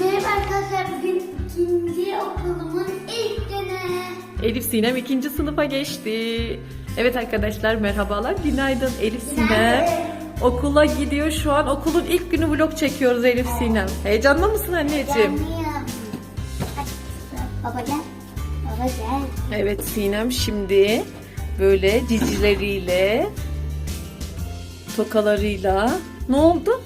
Merhaba arkadaşlar. Bugün ikinci okulumun ilk günü. Elif Sinem ikinci sınıfa geçti. Evet arkadaşlar merhabalar. Günaydın Elif Sinem. Günaydın. Okula gidiyor şu an. Okulun ilk günü vlog çekiyoruz Elif Sinem. Heyecanlı mısın anneciğim? Baba gel. Baba gel. Evet Sinem şimdi böyle cicileriyle tokalarıyla ne oldu?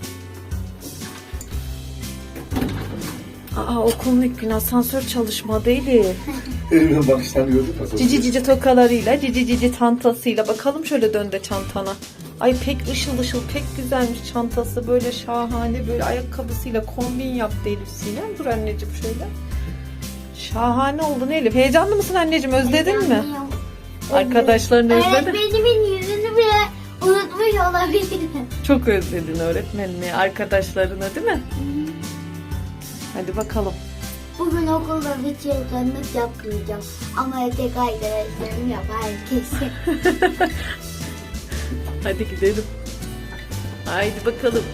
Aa okulun ilk günü asansör çalışmadı Elif. Elimin bakışlarını gördük mü? Cici cici tokalarıyla, cici cici çantasıyla. Bakalım şöyle dön de çantana. Ay pek ışıl ışıl, pek güzelmiş çantası. Böyle şahane, böyle ayakkabısıyla kombin yaptı Elif Sinem. Dur anneciğim şöyle. Şahane oldun Elif. Heyecanlı mısın anneciğim? Özledin mi? Arkadaşlarını özledin. Öğretmenimin yüzünü bile unutmuş olabilirim. Çok özledin öğretmenini, arkadaşlarını değil mi? Hadi bakalım. Bugün okulda bir çılgınlık yapmayacağım. Ama evde arkadaşlarım yapar kesin. Hadi gidelim. Haydi bakalım.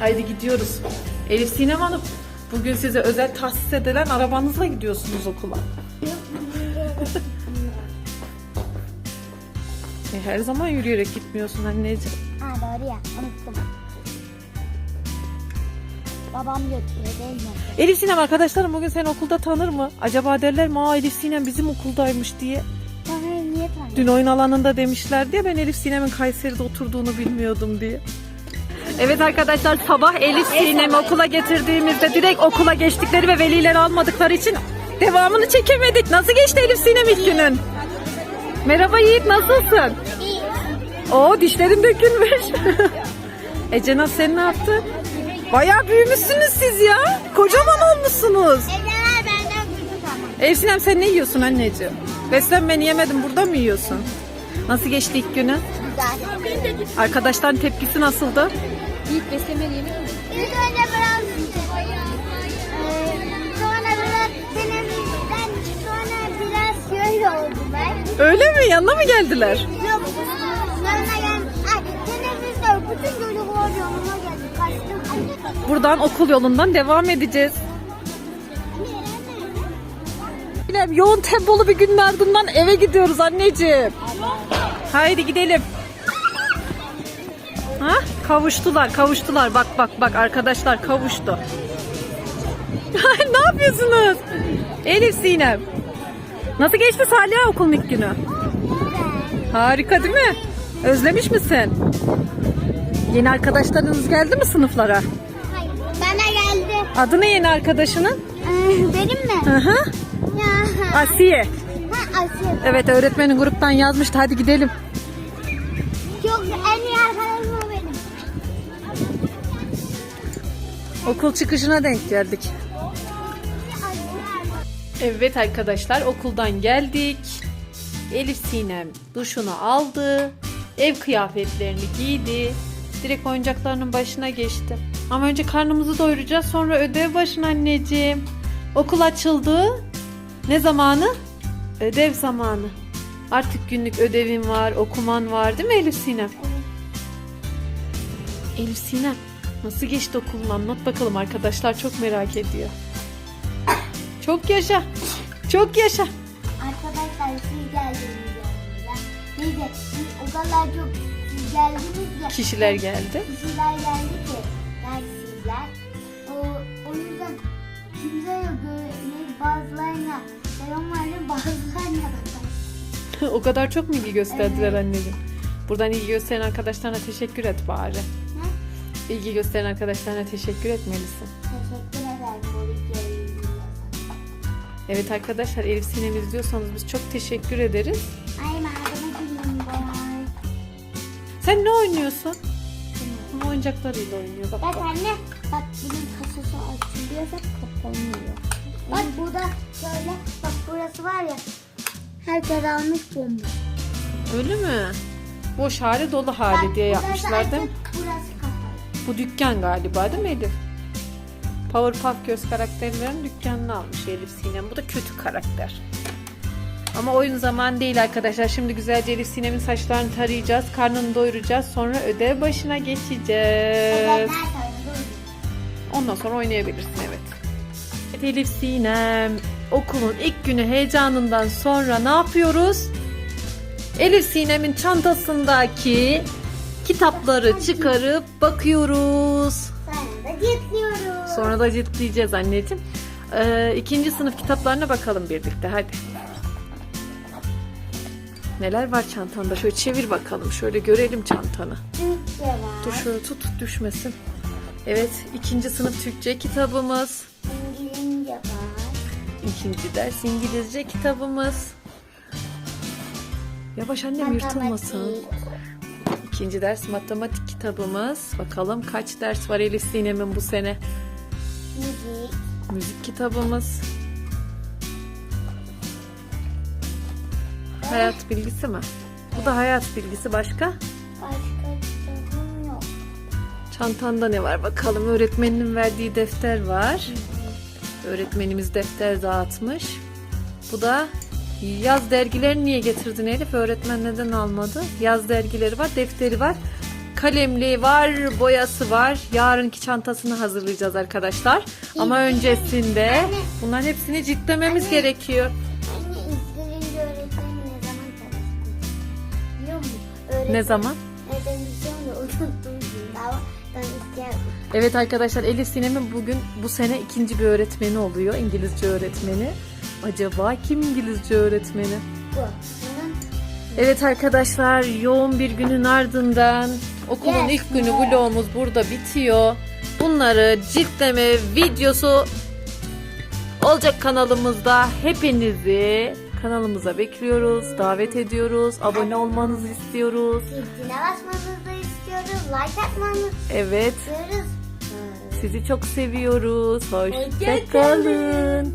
Haydi gidiyoruz. Elif Sinem Hanım, bugün size özel tahsis edilen arabanızla gidiyorsunuz okula. Her zaman yürüyerek gitmiyorsun anneciğim. Ha doğru ya unuttum. Babam götürüyor değil mi? Elif Sinem arkadaşlarım bugün seni okulda tanır mı? Acaba derler mi aa Elif Sinem bizim okuldaymış diye. Tanrı niye tanrı? Dün oyun alanında demişler diye ben Elif Sinem'in Kayseri'de oturduğunu bilmiyordum diye. Evet arkadaşlar sabah Elif Sinem'i okula getirdiğimizde direkt okula geçtikleri ve velileri almadıkları için devamını çekemedik. Nasıl geçti Elif Sinem ilk günün? Merhaba Yiğit nasılsın? Oo dişlerin dökülmüş. Ece Naz sen ne yaptın? Bayağı büyümüşsünüz siz ya. Kocaman olmuşsunuz. Evdeler benden küçük ama. Elif Sinem sen ne yiyorsun anneciğim? Beslenmeni yemedim burada mı yiyorsun? Nasıl geçti ilk günü? Güzel. Arkadaşların tepkisi nasıldı? İlk beslemeli yemek mi? İlk önce biraz eee, sonra biraz sonra biraz şöyle oldular. Öyle mi? Yanına mı geldiler? Bütün gölü var yanıma geldi. Kaçtım. Buradan okul yolundan devam edeceğiz. Bilem yoğun tempolu bir günün ardından eve gidiyoruz anneciğim. Haydi gidelim. Ha? Kavuştular, kavuştular. Bak bak bak arkadaşlar kavuştu. ne yapıyorsunuz? Elif Sinem. Nasıl geçti Salih okulun ilk günü? Harika değil mi? Özlemiş misin? Yeni arkadaşlarınız geldi mi sınıflara? Hayır. Bana geldi. Adı ne yeni arkadaşının? Ee, benim mi? Hı hı. Ya. Asiye. Ha Asya. Evet öğretmenin gruptan yazmıştı. Hadi gidelim. Çok en iyi arkadaşım o benim. Okul çıkışına denk geldik. Evet arkadaşlar okuldan geldik. Elif Sinem duşunu aldı. Ev kıyafetlerini giydi. Direkt oyuncaklarının başına geçti. Ama önce karnımızı doyuracağız sonra ödev başına anneciğim. Okul açıldı. Ne zamanı? Ödev zamanı. Artık günlük ödevin var, okuman var değil mi Elif Sinem? Elif Sinem nasıl geçti okulun anlat bakalım arkadaşlar çok merak ediyor. Çok yaşa. Çok yaşa. Arkadaşlar siz geldiniz yanımıza. Neyse siz o kadar çok siz geldiniz. Kişiler geldi. Kişiler geldi ki. Yani sizler. O, o yüzden kimse yok. Böyle bazılarına selam verdim bazılarına da. o kadar çok mu ilgi gösterdiler anneciğim? Buradan ilgi gösteren arkadaşlarına teşekkür et bari. Ne? İlgi gösteren arkadaşlarına teşekkür etmelisin. Teşekkür ederim bu videoyu. Evet arkadaşlar Elif Sinem izliyorsanız biz çok teşekkür ederiz. Ay. Sen ne oynuyorsun? Ama oyuncaklarıyla oynuyor. Bak, Bak bak. anne bak bunun kasası açılıyorsa kapanıyor. Bak burada şöyle bak burası var ya herkes almış bomba. Öyle mi? Boş hali dolu hali diye yapmışlar değil mi? Burası kapalı. Bu dükkan galiba değil mi Elif? Powerpuff Girls karakterlerin dükkanını almış Elif Sinem. Bu da kötü karakter. Ama oyun zamanı değil arkadaşlar. Şimdi güzelce Elif Sinem'in saçlarını tarayacağız. Karnını doyuracağız. Sonra ödev başına geçeceğiz. Ondan sonra oynayabilirsin evet. Evet Elif Sinem. Okulun ilk günü heyecanından sonra ne yapıyoruz? Elif Sinem'in çantasındaki kitapları çıkarıp bakıyoruz. Sonra da ciltliyoruz. Sonra da ciltleyeceğiz anneciğim. Ee, ikinci sınıf kitaplarına bakalım birlikte hadi. Neler var çantanda? Şöyle çevir bakalım. Şöyle görelim çantanı. Türkçe var. Dur şöyle tut düşmesin. Evet ikinci sınıf Türkçe kitabımız. İngilizce var. İkinci ders İngilizce kitabımız. Yavaş annem yırtılmasın. İkinci ders matematik kitabımız. Bakalım kaç ders var Elif Sinem'in bu sene. Müzik. Müzik kitabımız. Hayat bilgisi mi? Bu da hayat bilgisi başka. Başka kitabım yok. Çantanda ne var bakalım. Öğretmeninin verdiği defter var. Öğretmenimiz defter dağıtmış. Bu da yaz dergilerini niye getirdin Elif? Öğretmen neden almadı? Yaz dergileri var, defteri var. Kalemliği var, boyası var. Yarınki çantasını hazırlayacağız arkadaşlar. Ama öncesinde bunların hepsini ciltlememiz gerekiyor. Biliyor musun? Öğretmen, Ne zaman? Nereden biliyorum da unuttum ama ben istiyorum. Evet arkadaşlar Elif Sinem'in bugün bu sene ikinci bir öğretmeni oluyor. İngilizce öğretmeni. Acaba kim İngilizce öğretmeni? Bu. Evet arkadaşlar yoğun bir günün ardından okulun Yes, ilk günü vlogumuz burada bitiyor. Bunları ciltleme videosu olacak kanalımızda hepinizi kanalımıza bekliyoruz, davet ediyoruz, abone olmanızı istiyoruz. zilcine basmanızı istiyoruz. Like atmanızı Evet istiyoruz. sizi çok seviyoruz. Hoşça Hoşçakalın.